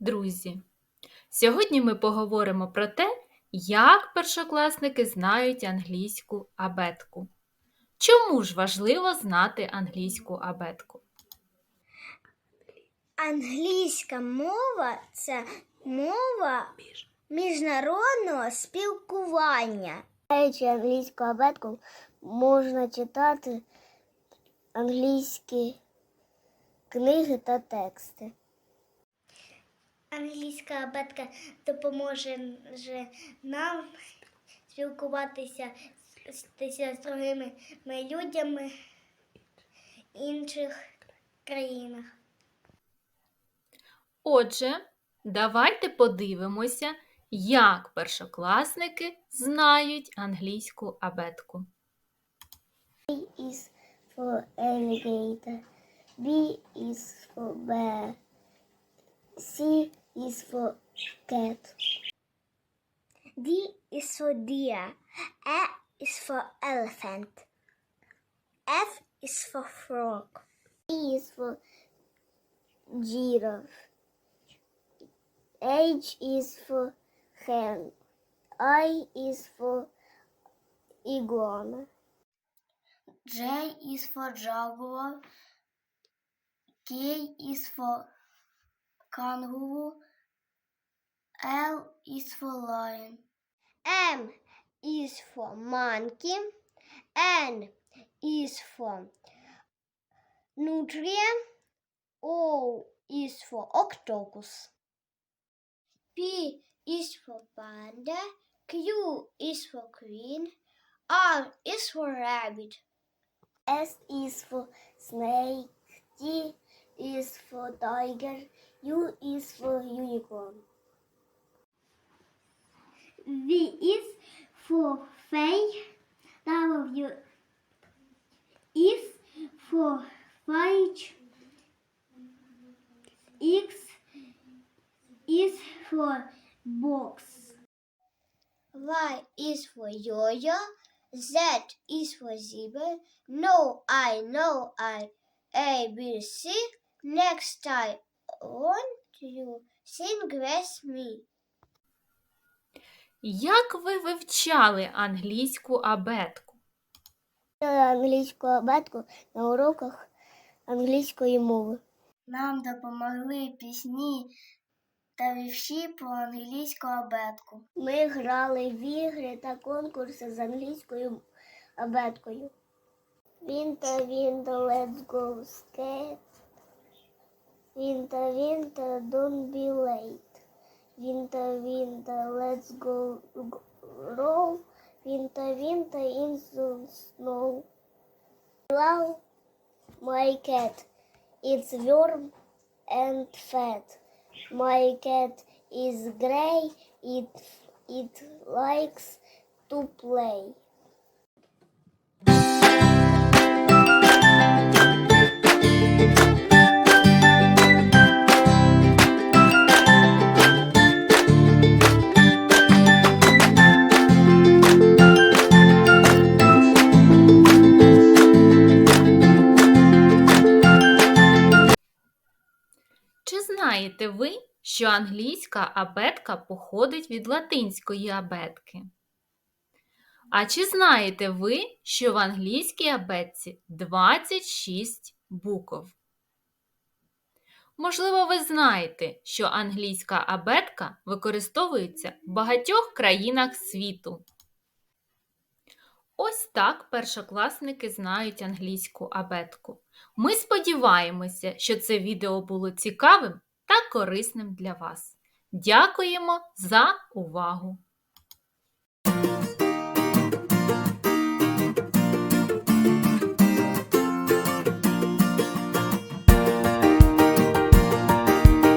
друзі! Сьогодні ми поговоримо про те, як першокласники знають англійську абетку. Чому ж важливо знати англійську абетку? Англійська мова це мова міжнародного спілкування. Знаючи англійську абетку, можна читати англійські книги та тексти. Англійська абетка допоможе нам спілкуватися з, другими людьми інших країнах. Отже, давайте подивимося, як першокласники знають англійську абетку. is for alligator. B is for bear. C is for cat. D is for deer. E is for elephant. F is for frog. G is for giraffe. H is for hen. I is for iguana. J is for jaguar. K is for kangaroo. L is for lion. M is for monkey. N is for nutria. O is for octopus. P is for panda. Q is for queen. R is for rabbit. S is for snake. For tiger. U is for unicorn. V is for fay. W is for fight. X is for box. Y is for yo-yo. Z is for zebra. No, I, no, I. A, B, C. Next I want you sing with me. Як ви вивчали англійську абетку? Англійську абетку на уроках англійської мови. Нам допомогли пісні та вірші про англійську абетку. Ми грали в ігри та конкурси з англійською абеткою. Вінта, вінта, let's go skate. Winter, winter, don't be late. Winter, winter, let's go, go roll. Winter, winter, in the snow. Well, my cat. It's warm and fat. My cat is gray. It it likes to play. Знаєте ви, що англійська абетка походить від латинської абетки? А чи знаєте ви, що в англійській абетці 26 букв? Можливо, ви знаєте, що англійська абетка використовується в багатьох країнах світу. Ось так першокласники знають англійську абетку. Ми сподіваємося, що це відео було цікавим та корисним для вас. Дякуємо за увагу!